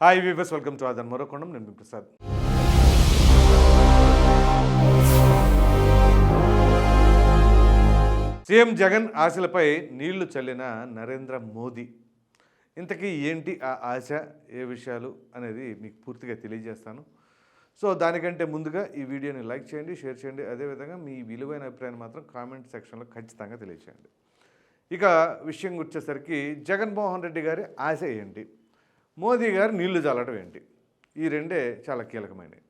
Hi weavers welcome to ఆదన్ మరోకొండం నేను ప్రసాద్ సీఎం జగన్ ఆశలపై నీళ్ళు చల్లిన నరేంద్ర మోదీ. ఇంతకీ ఏంటి ఆ ఆశ ఏ విషయాలు అనేది మీకు పూర్తిగా తెలియజేస్తాను. సో దానికంటే ముందుగా ఈ వీడియోని లైక్ చేయండి షేర్ చేయండి. అదేవిధంగా మీ విలువైన అభిప్రాయాన్ని మాత్రం కామెంట్ సెక్షన్లో ఖచ్చితంగా తెలియచేయండి. ఇక విషయం వచ్చేసరికి జగన్మోహన్ రెడ్డి గారి ఆశ ఏంటి? మోదీ గారు నీళ్ళు చల్లడం ఏంటి? ఈ రెండే చాలా కీలకమైనవి.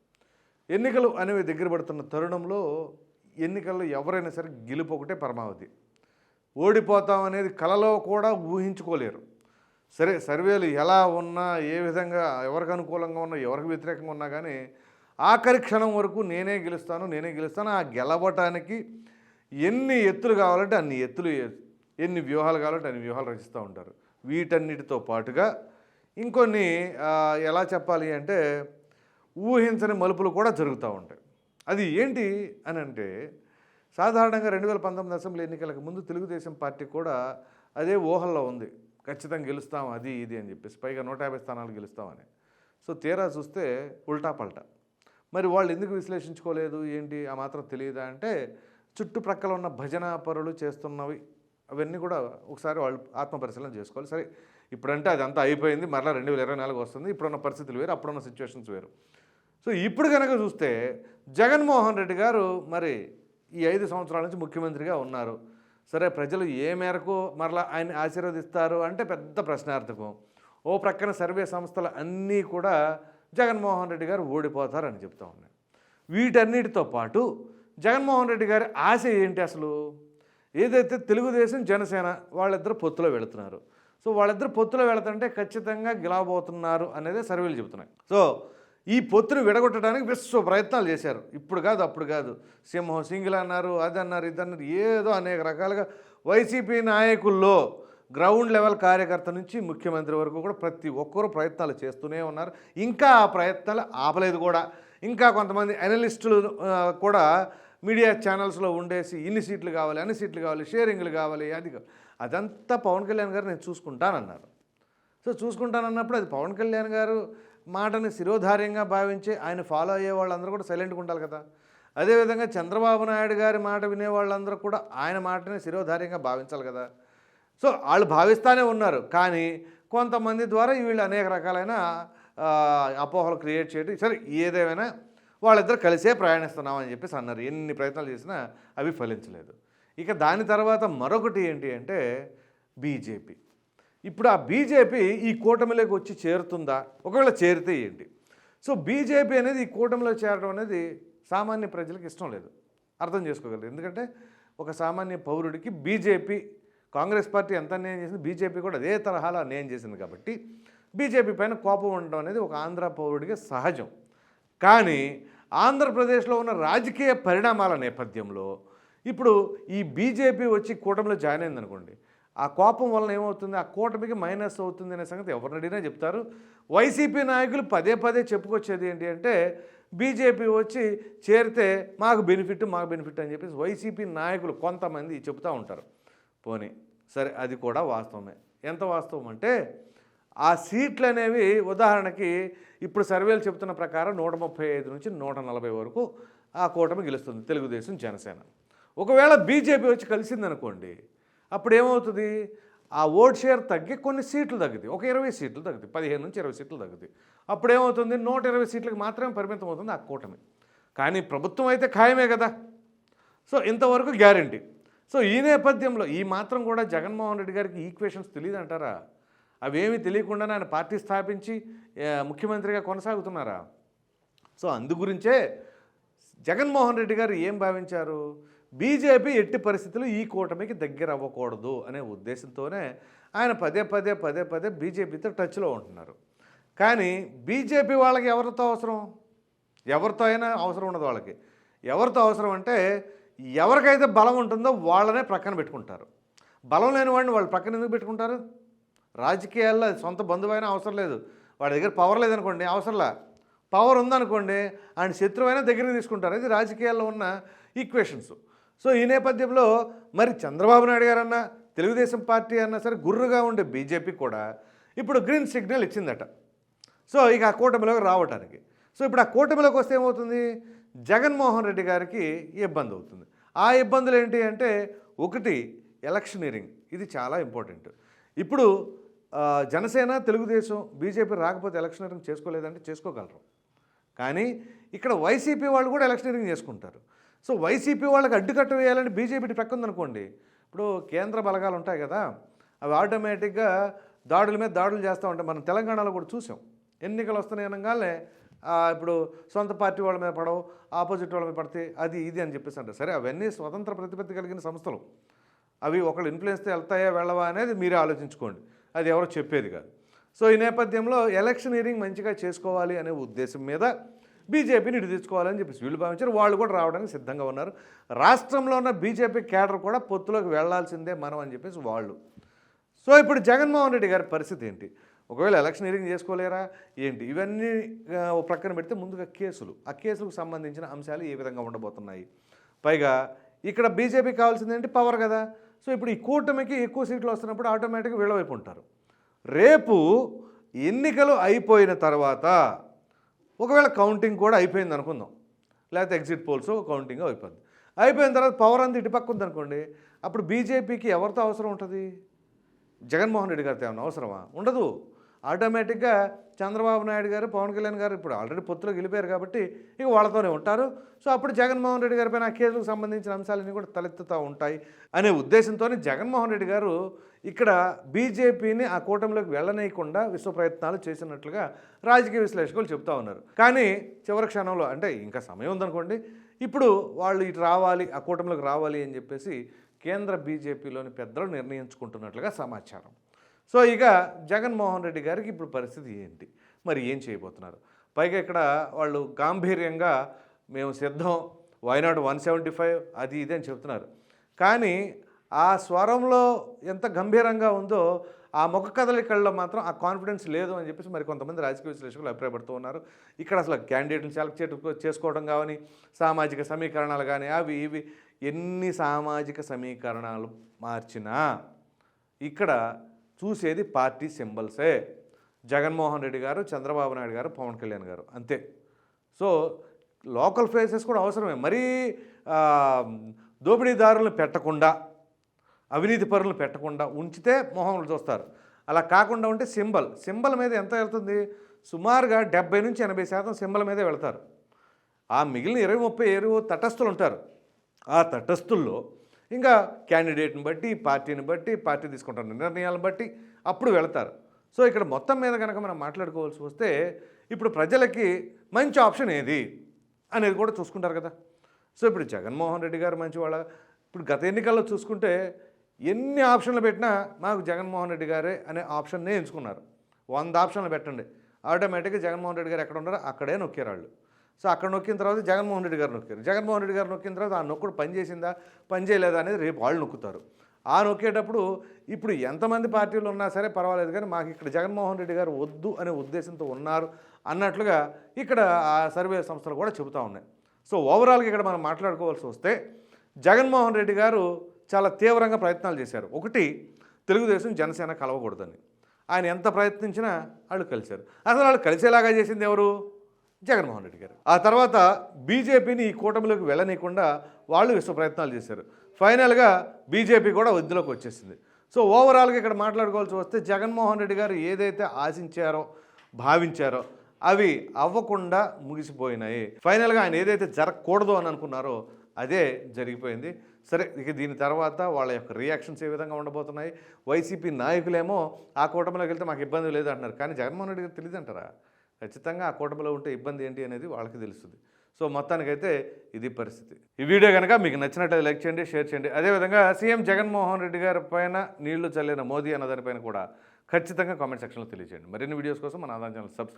ఎన్నికలు అనేవి దగ్గర పడుతున్న తరుణంలో ఎన్నికల్లో ఎవరైనా సరే గెలుపు ఒకటే పరమావధి. ఓడిపోతాం అనేది కలలో కూడా ఊహించుకోలేరు. సరే సర్వేలు ఎలా ఉన్నా ఏ విధంగా ఎవరికి అనుకూలంగా ఉన్నా ఎవరికి వ్యతిరేకంగా ఉన్నా కానీ ఆఖరి క్షణం వరకు నేనే గెలుస్తాను నేనే గెలుస్తాను ఆ గెలవటానికి ఎన్ని ఎత్తులు కావాలంటే అన్ని ఎత్తులు ఎన్ని వ్యూహాలు కావాలంటే అన్ని వ్యూహాలు రచిస్తూ ఉంటారు. వీటన్నిటితో పాటుగా ఇంకొన్ని ఎలా చెప్పాలి అంటే ఊహించని మలుపులు కూడా జరుగుతూ ఉంటాయి. అది ఏంటి అని అంటే సాధారణంగా రెండు వేల పంతొమ్మిది అసెంబ్లీ ఎన్నికలకు ముందు తెలుగుదేశం పార్టీ కూడా అదే ఊహల్లో ఉంది. ఖచ్చితంగా గెలుస్తాం అది ఇది అని చెప్పేసి పైగా నూట యాభై స్థానాలు గెలుస్తామని. సో తీరా చూస్తే ఉల్టా పల్టా. మరి వాళ్ళు ఎందుకు విశ్లేషించుకోలేదు? ఏంటి? ఆ మాత్రం తెలియదా అంటే చుట్టుప్రక్కల ఉన్న భజన పరులు చేస్తున్నవి అవన్నీ కూడా ఒకసారి వాళ్ళు ఆత్మపరిశీలన చేసుకోవాలి. సరే ఇప్పుడంటే అదంతా అయిపోయింది మరలా రెండు వేల ఇరవై నాలుగు వస్తుంది. ఇప్పుడున్న పరిస్థితులు వేరు అప్పుడున్న సిచ్యువేషన్స్ వేరు. సో ఇప్పుడు కనుక చూస్తే జగన్మోహన్ రెడ్డి గారు మరి ఈ ఐదు సంవత్సరాల నుంచి ముఖ్యమంత్రిగా ఉన్నారు. సరే ప్రజలు ఏ మేరకు మరలా ఆయన ఆశీర్వదిస్తారు అంటే పెద్ద ప్రశ్నార్థకం. ఓ ప్రక్కన సర్వే సంస్థలు అన్నీ కూడా జగన్మోహన్ రెడ్డి గారు ఓడిపోతారని చెప్తా ఉన్నాయి వీటన్నిటితో పాటు జగన్మోహన్ రెడ్డి గారి ఆశ ఏంటి అసలు? ఏదైతే తెలుగుదేశం జనసేన వాళ్ళిద్దరు పొత్తులో వెళుతున్నారు. సో వాళ్ళిద్దరు పొత్తులో వెళుతుంటే ఖచ్చితంగా గెలవబోతున్నారు అనేది సర్వేలు చెబుతున్నాయి. సో ఈ పొత్తును విడగొట్టడానికి విశ్వ ప్రయత్నాలు చేశారు. ఇప్పుడు కాదు అప్పుడు కాదు. సింహం సింగిల్ అన్నారు అది అన్నారు ఇది అన్నారు ఏదో అనేక రకాలుగా వైసీపీ నాయకుల్లో గ్రౌండ్ లెవెల్ కార్యకర్త నుంచి ముఖ్యమంత్రి వరకు కూడా ప్రతి ఒక్కరూ ప్రయత్నాలు చేస్తూనే ఉన్నారు. ఇంకా ఆ ప్రయత్నాలు ఆపలేదు కూడా. ఇంకా కొంతమంది అనలిస్టులు కూడా మీడియా ఛానల్స్లో ఉండేసి ఇన్ని సీట్లు కావాలి అన్ని సీట్లు కావాలి షేరింగ్లు కావాలి అది అదంతా పవన్ కళ్యాణ్ గారు నేను చూసుకుంటానన్నారు. సో చూసుకుంటానన్నప్పుడు అది పవన్ కళ్యాణ్ గారు మాటని శిరోధార్యంగా భావించి ఆయన ఫాలో అయ్యే వాళ్ళందరూ కూడా సైలెంట్గా ఉండాలి కదా. అదేవిధంగా చంద్రబాబు నాయుడు గారి మాట వినే వాళ్ళందరూ కూడా ఆయన మాటని శిరోధార్యంగా భావించాలి కదా. సో వాళ్ళు భావిస్తూనే ఉన్నారు. కానీ కొంతమంది ద్వారా వీళ్ళు అనేక రకాలైన అపోహలు క్రియేట్ చేయడం సరే ఏదేమైనా వాళ్ళిద్దరు కలిసే ప్రయాణిస్తున్నామని చెప్పేసి అన్నారు. ఎన్ని ప్రయత్నాలు చేసినా అవి ఫలించలేదు. ఇక దాని తర్వాత మరొకటి ఏంటి అంటే బీజేపీ. ఇప్పుడు ఆ బీజేపీ ఈ కూటమిలోకి వచ్చి చేరుతుందా? ఒకవేళ చేరితే ఏంటి? సో బీజేపీ అనేది ఈ కూటమిలో చేరడం అనేది సామాన్య ప్రజలకు ఇష్టం లేదు. అర్థం చేసుకోగలరు. ఎందుకంటే ఒక సామాన్య పౌరుడికి బీజేపీ కాంగ్రెస్ పార్టీ ఎంత అన్యాయం చేసింది? బీజేపీ కూడా అదే తరహాలో అన్యాయం చేసింది కాబట్టి బీజేపీ పైన కోపం ఉండడం అనేది ఒక ఆంధ్ర పౌరుడికి సహజం. కానీ ఆంధ్రప్రదేశ్లో ఉన్న రాజకీయ పరిణామాల నేపథ్యంలో ఇప్పుడు ఈ బీజేపీ వచ్చి కూటమిలో జాయిన్ అయిందనుకోండి ఆ కోపం వలన ఏమవుతుంది? ఆ కూటమికి మైనస్ అవుతుంది అనే సంగతి ఎవరిని అడిగినా చెప్తారు. వైసీపీ నాయకులు పదే పదే చెప్పుకొచ్చేది ఏంటి అంటే బీజేపీ వచ్చి చేరితే మాకు బెనిఫిట్ మాకు బెనిఫిట్ అని చెప్పేసి వైసీపీ నాయకులు కొంతమంది చెప్తూ ఉంటారు. పోనీ సరే అది కూడా వాస్తవమే. ఎంత వాస్తవం అంటే ఆ సీట్లు అనేవి ఉదాహరణకి ఇప్పుడు సర్వేలు చెప్తున్న ప్రకారం నూట ముప్పై ఐదు నుంచి నూట నలభై వరకు ఆ కూటమి గెలుస్తుంది తెలుగుదేశం జనసేన. ఒకవేళ బీజేపీ వచ్చి కలిసిందనుకోండి అప్పుడు ఏమవుతుంది ఆ ఓట్ షేర్ తగ్గి కొన్ని సీట్లు తగ్గుతాయి. ఒక ఇరవై సీట్లు తగ్గుతాయి. పదిహేను నుంచి ఇరవై సీట్లు తగ్గుతుంది అప్పుడు ఏమవుతుంది నూట ఇరవై సీట్లకు మాత్రమే పరిమితం అవుతుంది ఆ కూటమి. కానీ ప్రభుత్వం అయితే ఖాయమే కదా. సో ఇంతవరకు గ్యారంటీ. సో ఈ నేపథ్యంలో ఈ మాత్రం కూడా జగన్మోహన్ రెడ్డి గారికి ఈక్వేషన్స్ తెలియదు అంటారా అవేమీ తెలియకుండానే ఆయన పార్టీ స్థాపించి ముఖ్యమంత్రిగా కొనసాగుతున్నారా? సో అందు గురించే జగన్మోహన్ రెడ్డి గారు ఏం భావించారు? బీజేపీ ఎట్టి పరిస్థితులు ఈ కూటమికి దగ్గర అవ్వకూడదు అనే ఉద్దేశంతోనే ఆయన పదే పదే పదే పదే బీజేపీతో టచ్లో ఉంటున్నారు. కానీ బీజేపీ వాళ్ళకి ఎవరితో అవసరం? ఎవరితో అయినా అవసరం ఉండదు వాళ్ళకి. ఎవరితో అవసరం అంటే ఎవరికైతే బలం ఉంటుందో వాళ్ళనే ప్రక్కన పెట్టుకుంటారు. బలం లేని వాడిని వాళ్ళు ప్రక్కన ఎందుకు పెట్టుకుంటారు? రాజకీయాల్లో సొంత బంధువైనా అవసరం లేదు. వాడి దగ్గర పవర్ లేదనుకోండి అవసరంలా? పవర్ ఉందనుకోండి ఆయన శత్రువైనా దగ్గరికి తీసుకుంటారు. ఇది రాజకీయాల్లో ఉన్న ఈక్వేషన్స్ సో ఈ నేపథ్యంలో మరి చంద్రబాబు నాయుడు గారన్నా తెలుగుదేశం పార్టీ అన్నా సరే గుర్రుగా ఉండే బీజేపీ కూడా ఇప్పుడు గ్రీన్ సిగ్నల్ ఇచ్చిందట. సో ఇక ఆ కూటమిలోకి రావటానికి. సో ఇప్పుడు ఆ కూటమిలోకి వస్తే ఏమవుతుంది? జగన్మోహన్ రెడ్డి గారికి ఇబ్బంది అవుతుంది. ఆ ఇబ్బందులు ఏంటి అంటే ఒకటి ఎలక్షనీరింగ్ ఇది చాలా ఇంపార్టెంట్ ఇప్పుడు జనసేన తెలుగుదేశం బీజేపీ రాకపోతే ఎలక్షనీరింగ్ చేసుకోలేదంటే చేసుకోగలరు. కానీ ఇక్కడ వైసీపీ వాళ్ళు కూడా ఎలక్షనీరింగ్ చేసుకుంటారు. సో వైసీపీ వాళ్ళకి అడ్డుకట్ట వేయాలని బీజేపీ పక్క ఉందనుకోండి ఇప్పుడు కేంద్ర బలగాలు ఉంటాయి కదా అవి ఆటోమేటిక్గా దాడుల మీద దాడులు చేస్తూ ఉంటాయి. మనం తెలంగాణలో కూడా చూసాం. ఎన్నికలు వస్తున్నాయి అనగానే ఇప్పుడు సొంత పార్టీ వాళ్ళ మీద పడవు ఆపోజిట్ వాళ్ళ మీద పడితే అది ఇది అని చెప్పేసి అంటారు. సరే అవన్నీ స్వతంత్ర ప్రతిపత్తి కలిగిన సంస్థలు. అవి ఒకళ్ళు ఇన్ఫ్లుయెన్స్తో వెళ్తాయా వెళ్ళవా అనేది మీరే ఆలోచించుకోండి. అది ఎవరో చెప్పేది కాదు. సో ఈ నేపథ్యంలో ఎలక్షనీరింగ్ మంచిగా చేసుకోవాలి అనే ఉద్దేశం మీద బీజేపీని ఇటు తెచ్చుకోవాలని చెప్పేసి వీళ్ళు భావించారు. వాళ్ళు కూడా రావడానికి సిద్ధంగా ఉన్నారు. రాష్ట్రంలో ఉన్న బీజేపీ కేడర్ కూడా పొత్తులోకి వెళ్ళాల్సిందే మనం అని చెప్పేసి వాళ్ళు. సో ఇప్పుడు జగన్మోహన్ రెడ్డి గారి పరిస్థితి ఏంటి? ఒకవేళ ఎలక్షనీరింగ్ చేసుకోలేరా? ఏంటి? ఇవన్నీ ఓ ప్రక్కన పెడితే ముందుగా కేసులు. ఆ కేసులకు సంబంధించిన అంశాలు ఏ విధంగా ఉండబోతున్నాయి? పైగా ఇక్కడ బీజేపీ కావాల్సింది ఏంటి? పవర్ కదా. సో ఇప్పుడు ఈ కూటమికి ఎక్కువ సీట్లు వస్తున్నప్పుడు ఆటోమేటిక్గా వీళ్ళవైపు ఉంటారు. రేపు ఎన్నికలు అయిపోయిన తర్వాత ఒకవేళ కౌంటింగ్ కూడా అయిపోయింది అనుకుందాం. లేకపోతే ఎగ్జిట్ పోల్స్ కౌంటింగ్ అయిపోయింది. అయిపోయిన తర్వాత పవర్ అంతా ఇటు పక్క ఉందనుకోండి అప్పుడు బీజేపీకి ఎవరితో అవసరం ఉంటుంది? జగన్మోహన్ రెడ్డి గారితో ఏమైనా అవసరమా? ఉండదు. ఆటోమేటిక్గా చంద్రబాబు నాయుడు గారు పవన్ కళ్యాణ్ గారు ఇప్పుడు ఆల్రెడీ పొత్తులో గెలిపారు కాబట్టి ఇక వాళ్ళతోనే ఉంటారు. సో అప్పుడు జగన్మోహన్ రెడ్డి గారిపైన ఆ కేసులకు సంబంధించిన అంశాలన్నీ కూడా తలెత్తుతూ ఉంటాయి అనే ఉద్దేశంతోనే జగన్మోహన్ రెడ్డి గారు ఇక్కడ బీజేపీని ఆ కూటమిలోకి వెళ్ళనీయకుండా విశ్వ ప్రయత్నాలు చేసినట్లుగా రాజకీయ విశ్లేషకులు చెప్తా ఉన్నారు. కానీ చివరి క్షణంలో అంటే ఇంకా సమయం ఉందనుకోండి ఇప్పుడు వాళ్ళు ఇటు రావాలి ఆ కూటమిలోకి రావాలి అని చెప్పేసి కేంద్ర బీజేపీలోని పెద్దలు నిర్ణయించుకుంటున్నట్లుగా సమాచారం. సో ఇక జగన్మోహన్ రెడ్డి గారికి ఇప్పుడు పరిస్థితి ఏంటి? మరి ఏం చేయబోతున్నారు? పైగా ఇక్కడ వాళ్ళు గాంభీర్యంగా మేము సిద్ధం వైనాడు వన్ సెవెంటీ ఫైవ్ అది ఇది అని చెప్తున్నారు. కానీ ఆ స్వరంలో ఎంత గంభీరంగా ఉందో ఆ ముఖ కదలికల్లో మాత్రం ఆ కాన్ఫిడెన్స్ లేదు అని చెప్పేసి మరి కొంతమంది రాజకీయ విశ్లేషకులు అభిప్రాయపడుతూ ఉన్నారు. ఇక్కడ అసలు క్యాండిడేట్ని సెలెక్ట్ చేసుకోవడం కానీ సామాజిక సమీకరణాలు కానీ అవి ఇవి ఎన్ని సామాజిక సమీకరణాలు మార్చినా ఇక్కడ చూసేది పార్టీ సింబల్సే. జగన్మోహన్ రెడ్డి గారు చంద్రబాబు నాయుడు గారు పవన్ కళ్యాణ్ గారు అంతే. సో లోకల్ ఫేసెస్ కూడా అవసరమే. మరీ దోపిడీదారులను పెట్టకుండా అవినీతి పరులను పెట్టకుండా ఉంచితే మొహంలు చూస్తారు. అలా కాకుండా ఉంటే సింబల్. సింబల్ మీద ఎంత వెళ్తుంది? సుమారుగా డెబ్బై నుంచి ఎనభై శాతం సింబల్ మీదే వెళ్తారు. ఆ మిగిలిన ఇరవై ముప్పై ఏరు తటస్థులు ఉంటారు. ఆ తటస్థుల్లో ఇంకా క్యాండిడేట్ని బట్టి పార్టీని బట్టి పార్టీ తీసుకుంటున్న నిర్ణయాలను బట్టి అప్పుడు వెళతారు. సో ఇక్కడ మొత్తం మీద కనుక మనం మాట్లాడుకోవాల్సి వస్తే ఇప్పుడు ప్రజలకి మంచి ఆప్షన్ ఏది అనేది కూడా చూసుకుంటారు కదా. సో ఇప్పుడు జగన్మోహన్ రెడ్డి గారు మంచివాళ్ళ ఇప్పుడు గత ఎన్నికల్లో చూసుకుంటే ఎన్ని ఆప్షన్లు పెట్టినా మాకు జగన్మోహన్ రెడ్డి గారే అనే ఆప్షన్నే ఎంచుకున్నారు. వంద ఆప్షన్లు పెట్టండి. ఆటోమేటిక్గా జగన్మోహన్ రెడ్డి గారు ఎక్కడ ఉన్నారో అక్కడే నొక్కారు వాళ్ళు సో అక్కడ నొక్కిన తర్వాత జగన్మోహన్ రెడ్డి గారు నొక్కారు. జగన్మోహన్ రెడ్డి గారు నొక్కిన తర్వాత ఆ నొక్కుడు పని పనిచేయలేదా పని చేయలేదా అనేది రేపు వాళ్ళు నొక్కుతారు. ఆ నొక్కేటప్పుడు ఇప్పుడు ఎంతమంది పార్టీలు ఉన్నా సరే పర్వాలేదు కానీ మాకు ఇక్కడ జగన్మోహన్ రెడ్డి గారు వద్దు అనే ఉద్దేశంతో ఉన్నారు అన్నట్లుగా ఇక్కడ ఆ సర్వే సంస్థలు కూడా చెబుతూ ఉన్నాయి. సో ఓవరాల్గా ఇక్కడ మనం మాట్లాడుకోవాల్సి వస్తే జగన్మోహన్ రెడ్డి గారు చాలా తీవ్రంగా ప్రయత్నాలు చేశారు. ఒకటి తెలుగుదేశం జనసేన కలవకూడదని. ఆయన ఎంత ప్రయత్నించినా వాళ్ళు కలిశారు. అసలు వాళ్ళు కలిసేలాగా చేసింది ఎవరు? జగన్మోహన్ రెడ్డి గారు. ఆ తర్వాత బీజేపీని ఈ కూటమిలోకి వెళ్ళనీయకుండా వాళ్ళు విశ్వ ప్రయత్నాలు చేశారు. ఫైనల్గా బీజేపీ కూడా వద్దులోకి వచ్చేసింది. సో ఓవరాల్గా ఇక్కడ మాట్లాడుకోవాల్సి వస్తే జగన్మోహన్ రెడ్డి గారు ఏదైతే ఆశించారో భావించారో అవి అవ్వకుండా ముగిసిపోయినాయి. ఫైనల్గా ఆయన ఏదైతే జరగకూడదు అని అనుకున్నారో అదే జరిగిపోయింది. సరే ఇక దీని తర్వాత వాళ్ళ యొక్క రియాక్షన్స్ ఏ విధంగా ఉండబోతున్నాయి? వైసీపీ నాయకులేమో ఆ కూటమిలోకి వెళ్తే మాకు ఇబ్బంది లేదు అంటున్నారు. కానీ జగన్మోహన్ రెడ్డి గారు తెలియదు అంటారా ఖచ్చితంగా ఆ కూటమిలో ఉంటే ఇబ్బంది ఏంటి అనేది వాళ్ళకి తెలుస్తుంది. సో మొత్తానికైతే ఇది పరిస్థితి. ఈ వీడియో కనుక మీకు నచ్చినట్లయితే లైక్ చేయండి షేర్ చేయండి. అదేవిధంగా సీఎం జగన్మోహన్ రెడ్డి గారి పైన నీళ్ళు చల్లిన మోదీ అన్నదానిపైన కూడా ఖచ్చితంగా కామెంట్ సెక్షన్లో తెలియజేయండి. మరిన్ని వీడియోస్ కోసం మన ఆదాయం ఛానల్ సబ్స్క్రైబ్